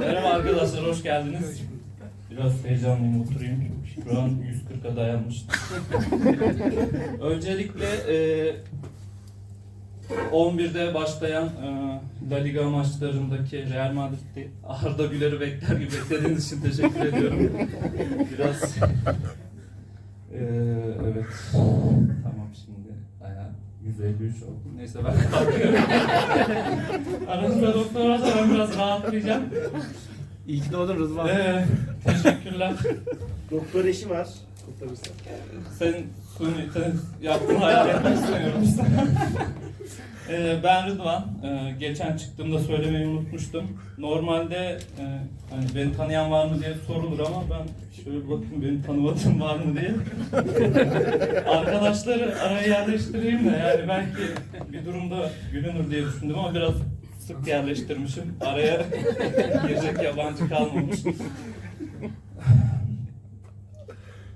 Merhaba arkadaşlar, hoş geldiniz. Biraz heyecanlıyım, oturayım. Şu an 140'a dayanmış. Öncelikle e, 11'de başlayan e, La Liga maçlarındaki Real Madrid'de Arda Güler'i bekler gibi beklediğiniz için teşekkür ediyorum. Biraz e, evet 153 oldu. Neyse ben kalkıyorum. Aranızda doktor varsa ben biraz rahatlayacağım. İyi ki doğdun Rızvan. Ee, teşekkürler. Doktor eşi var. Kutlamışlar. Sen suni, sen yaptığın hayal etmek istemiyorum sana. Ee, ben Rıdvan. Ee, geçen çıktığımda söylemeyi unutmuştum. Normalde e, hani beni tanıyan var mı diye sorulur ama ben şöyle bakayım beni tanımadığım var mı diye. Arkadaşları araya yerleştireyim de yani belki bir durumda gülünür diye düşündüm ama biraz sık yerleştirmişim. Araya girecek yabancı kalmamış.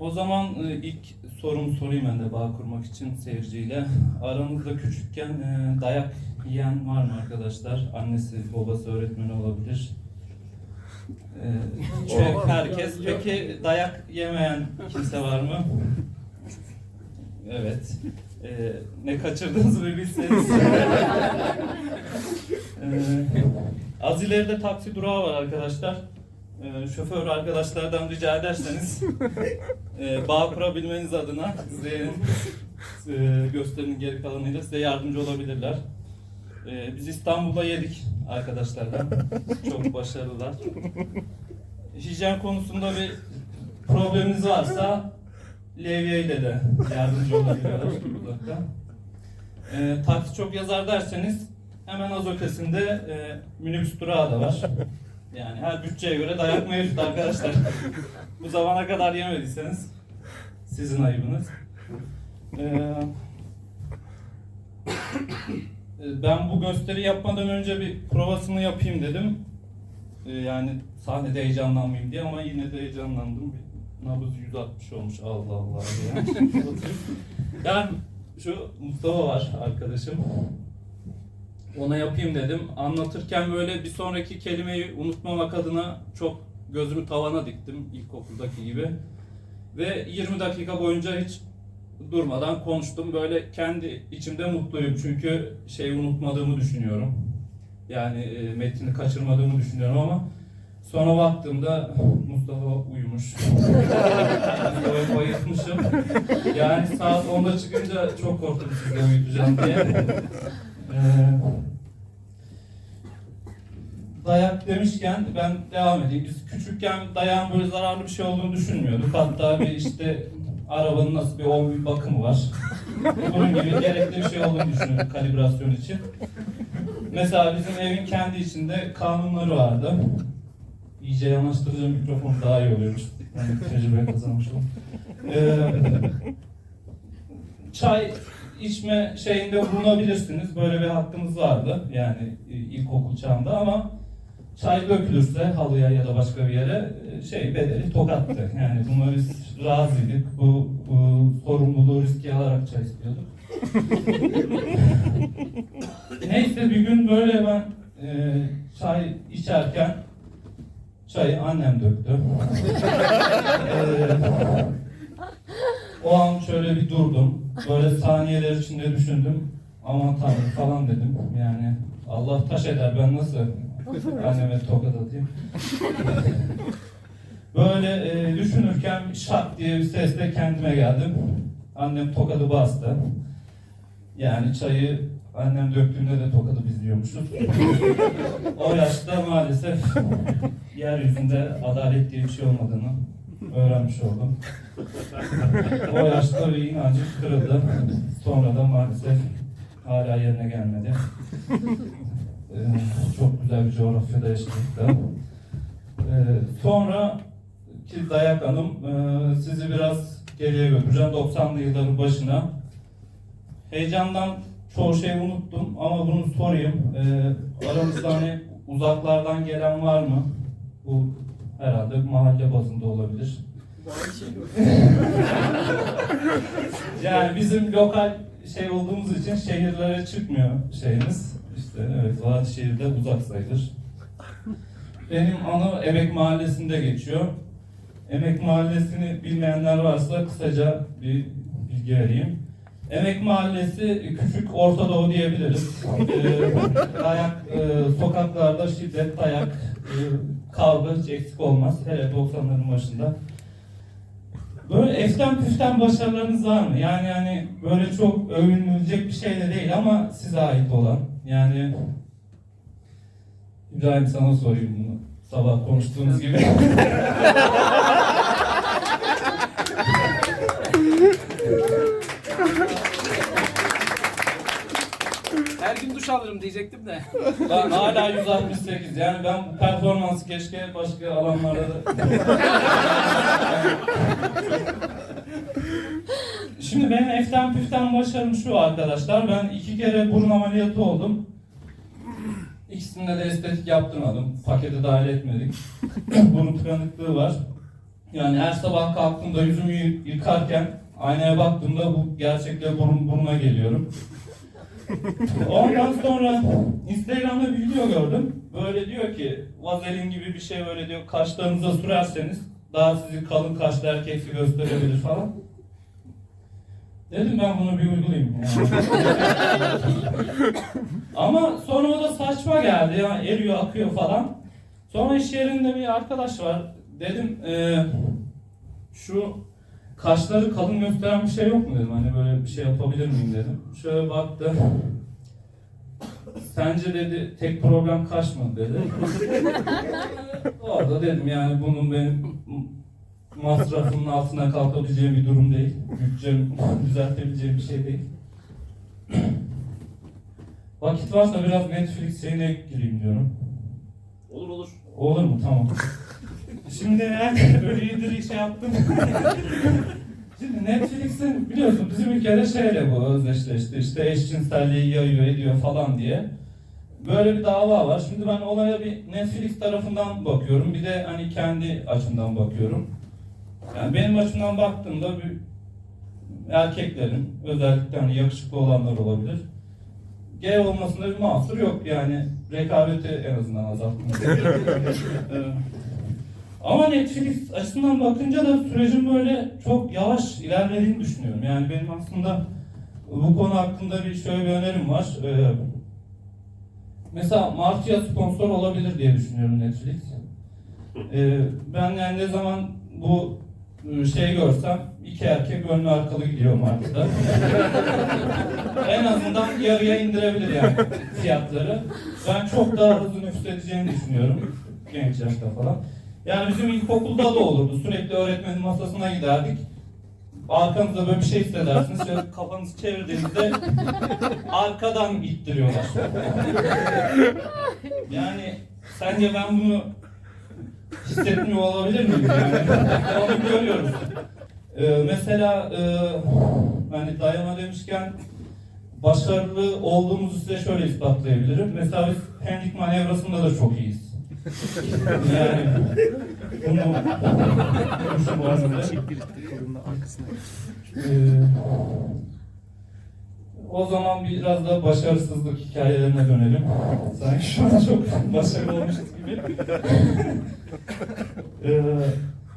O zaman e, ilk sorumu sorayım ben de bağ kurmak için seyirciyle. Aranızda küçükken e, dayak yiyen var mı arkadaşlar? Annesi, babası öğretmeni olabilir. E, çok herkes. Peki dayak yemeyen kimse var mı? Evet. E, ne kaçırdığınızı bir bilseniz. e, az ileride taksi durağı var arkadaşlar. E, şoför arkadaşlardan rica ederseniz e, bağ kurabilmeniz adına size e, gösterinin geri kalanıyla size yardımcı olabilirler. E, biz İstanbul'da yedik arkadaşlarla. Çok başarılılar. Hijyen konusunda bir probleminiz varsa Levye ile de yardımcı olabilirler uzakta. E, taksi çok yazar derseniz hemen az ötesinde e, minibüs durağı da var. Yani her bütçeye göre dayak mevcut arkadaşlar. Bu zamana kadar yemediyseniz sizin ayıbınız. Ee, ben bu gösteri yapmadan önce bir provasını yapayım dedim. Ee, yani sahnede heyecanlanmayayım diye ama yine de heyecanlandım. Bir nabız 160 olmuş Allah Allah diye. yani şu Mustafa var arkadaşım. Ona yapayım dedim. Anlatırken böyle bir sonraki kelimeyi unutmamak adına çok gözümü tavana diktim ilkokuldaki gibi. Ve 20 dakika boyunca hiç durmadan konuştum. Böyle kendi içimde mutluyum çünkü şeyi unutmadığımı düşünüyorum. Yani e, metni kaçırmadığımı düşünüyorum ama sonra baktığımda Mustafa uyumuş. Mustafa'yı bayıltmışım. Yani saat 10'da çıkınca çok korktum sizle uyutacağım diye. Ee, dayak demişken ben devam edeyim. Biz küçükken dayağın böyle zararlı bir şey olduğunu düşünmüyorduk. Hatta bir işte arabanın nasıl bir on bir bakımı var. Bunun gibi gerekli bir şey olduğunu düşünüyorduk kalibrasyon için. Mesela bizim evin kendi içinde kanunları vardı. İyice yanaştırınca mikrofon daha iyi oluyormuş. Yani tecrübe kazanmış oldum. Ee, çay içme şeyinde bulunabilirsiniz. Böyle bir hakkınız vardı yani e, ilkokul çağında ama çay dökülürse halıya ya da başka bir yere e, şey bedeli tokattı. Yani buna biz razıydık. Bu, bu sorumluluğu riske alarak çay istiyorduk. Neyse bir gün böyle ben e, çay içerken çayı annem döktü. E, o an şöyle bir durdum. Böyle saniyeler içinde düşündüm. Aman tanrım falan dedim. Yani Allah taş eder ben nasıl anneme tokat atayım. Böyle e, düşünürken şak diye bir sesle kendime geldim. Annem tokadı bastı. Yani çayı annem döktüğünde de tokadı biz yiyormuşuz. o yaşta maalesef yeryüzünde adalet diye bir şey olmadığını öğrenmiş oldum. o yaşta bir inancım kırıldı. Sonra da maalesef hala yerine gelmedi. Ee, çok güzel bir coğrafyada yaşadık da. Ee, sonra ki Dayak Hanım e, sizi biraz geriye götüreceğim 90'lı yılların başına. Heyecandan çoğu şeyi unuttum ama bunu sorayım. Ee, aramızda hani uzaklardan gelen var mı? Bu herhalde mahalle bazında olabilir. yani bizim lokal şey olduğumuz için şehirlere çıkmıyor şeyimiz. İşte evet Vadişehir'de uzak sayılır. Benim anı Emek Mahallesi'nde geçiyor. Emek Mahallesi'ni bilmeyenler varsa kısaca bir bilgi vereyim. Emek Mahallesi küçük Orta Doğu diyebiliriz. Ee, dayak, e, sokaklarda şiddet, dayak, e, kavga hiç eksik olmaz. Hele 90'ların başında. Böyle eften püften başarılarınız var mı? Yani yani böyle çok övünülecek bir şey de değil ama size ait olan. Yani İbrahim sana sorayım bunu. Sabah konuştuğunuz gibi. Duş alırım diyecektim de. Ben hala 168 yani ben bu performansı keşke başka alanlarda da... Şimdi benim eften püften başarım şu arkadaşlar. Ben iki kere burun ameliyatı oldum. İkisinde de estetik yaptırmadım. Pakete dahil etmedik. burun tıkanıklığı var. Yani her sabah kalktığımda yüzümü yı- yıkarken aynaya baktığımda bu gerçekten burun buruna geliyorum. Ondan sonra Instagram'da bir video gördüm. Böyle diyor ki vazelin gibi bir şey böyle diyor kaşlarınıza sürerseniz daha sizi kalın kaşlı erkeksi gösterebilir falan. Dedim ben bunu bir uygulayayım. Ama sonra o da saçma geldi. Yani eriyor, akıyor falan. Sonra iş yerinde bir arkadaş var. Dedim eee, şu kaşları kalın gösteren bir şey yok mu dedim. Hani böyle bir şey yapabilir miyim dedim. Şöyle baktı. Sence dedi tek problem kaş mı dedi. Orada dedim yani bunun benim masrafının altına kalkabileceğim bir durum değil. Bütçem düzeltebileceğim bir şey değil. Vakit varsa biraz Netflix şeyine gireyim diyorum. Olur olur. Olur mu? Tamam. Şimdi eğer öyle iyidir şey yaptım. Şimdi Netflix'in biliyorsun bizim ülkede şeyle bu özdeşleşti. İşte eşcinselliği yayıyor ediyor falan diye. Böyle bir dava var. Şimdi ben olaya bir Netflix tarafından bakıyorum. Bir de hani kendi açımdan bakıyorum. Yani benim açımdan baktığımda bir erkeklerin özellikle hani yakışıklı olanlar olabilir. Gay olmasında bir mahsur yok yani rekabeti en azından azaltmış. Ama Netflix açısından bakınca da sürecin böyle çok yavaş ilerlediğini düşünüyorum. Yani benim aslında bu konu hakkında bir şöyle bir önerim var. Ee, mesela Martı'ya sponsor olabilir diye düşünüyorum Netflix. Ee, ben yani ne zaman bu e, şey görsem iki erkek önlü arkalı gidiyor Martı'da. en azından yarıya indirebilir yani fiyatları. Ben çok daha hızlı nüfus edeceğini düşünüyorum genç yaşta falan. Yani bizim ilkokulda da olurdu. Sürekli öğretmenin masasına giderdik. Arkanızda böyle bir şey hissedersiniz. Şöyle kafanızı çevirdiğinizde arkadan ittiriyorlar. Yani sence ben bunu hissetmiyor olabilir miyim? Yani onu görüyoruz. Ee, mesela e, hani dayama demişken başarılı olduğumuzu size şöyle ispatlayabilirim. Mesela biz pendik manevrasında da çok iyiyiz. Yani bunu konuştum bu arada. Kolunun arkasına. O zaman biraz da başarısızlık hikayelerine dönelim. Sanki şu an çok başarılı olmuşuz gibi. Ee,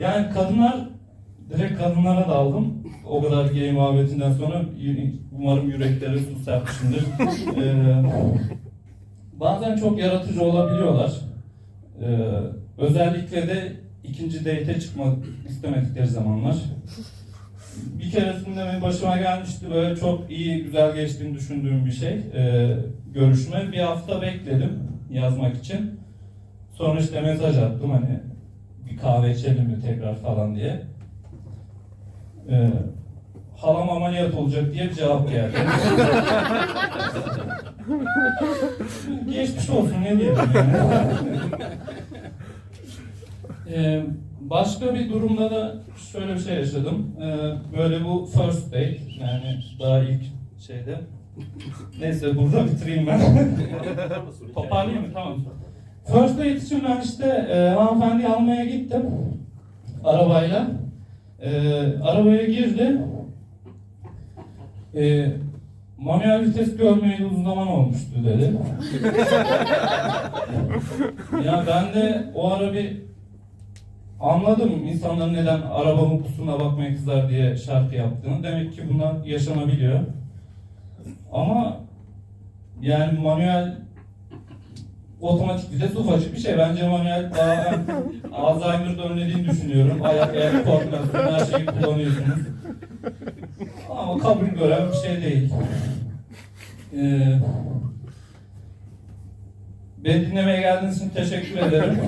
yani kadınlar, direkt kadınlara daldım. O kadar gay muhabbetinden sonra umarım yüreklere su serpmişimdir. Ee, bazen çok yaratıcı olabiliyorlar. Ee, özellikle de ikinci date'e çıkmak istemedikleri zamanlar. Bir keresinde benim başıma gelmişti böyle çok iyi, güzel geçtiğini düşündüğüm bir şey. Ee, görüşme. Bir hafta bekledim yazmak için. Sonra işte mesaj attım hani bir kahve içelim mi tekrar falan diye. Ee, halam ameliyat olacak diye bir cevap geldi. Geçmiş olsun ne diyelim yani. Ee, başka bir durumda da şöyle bir şey yaşadım. Ee, böyle bu first date yani daha ilk şeyde. Neyse burada bitireyim ben. Toparlayayım mı? Tamam. First date için ben işte e, hanımefendiyi almaya gittim. Arabayla. E, arabaya girdi. E, manuel vites görmeyeli uzun zaman olmuştu dedi. ya ben de o ara bir anladım insanların neden arabamın kusuruna bakmaya kızar diye şarkı yaptığını. Demek ki bunlar yaşanabiliyor. Ama yani manuel otomatik vites ufacık bir şey. Bence manuel daha Alzheimer'da önlediğini düşünüyorum. Ayak ayak koordinasyonu her şeyi kullanıyorsunuz. Ama kabul gören bir şey değil. Ee, beni dinlemeye geldiğiniz için teşekkür ederim.